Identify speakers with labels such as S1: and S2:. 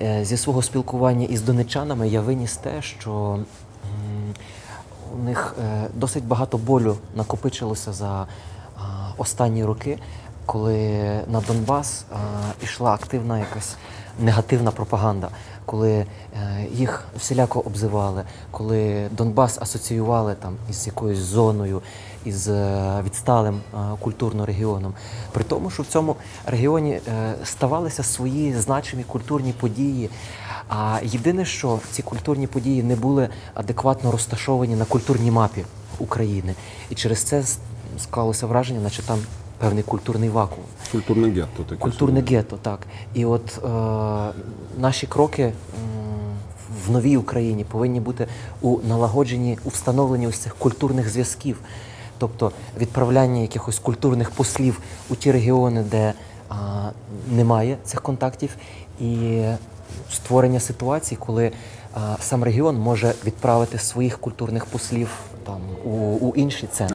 S1: Е, Зі свого спілкування із донечанами я виніс те, що у них е, досить багато болю накопичилося за останні роки, коли на Донбас йшла активна якась негативна пропаганда, коли е, їх всіляко обзивали, коли Донбас асоціювали там із якоюсь зоною, із е, відсталим е, культурно регіоном. При тому, що в цьому регіоні ставалися свої значимі культурні події. А єдине, що ці культурні події не були адекватно розташовані на культурній мапі України. І через це склалося враження, наче там певний культурний вакуум.
S2: Культурне гетто таке.
S1: Культурне
S2: собі.
S1: гетто, так. І от е, наші кроки в новій Україні повинні бути у налагодженні, у встановленні ось цих культурних зв'язків, тобто відправляння якихось культурних послів у ті регіони, де а, немає цих контактів, і створення ситуацій, коли а, сам регіон може відправити своїх культурних послів там у, у інші центри.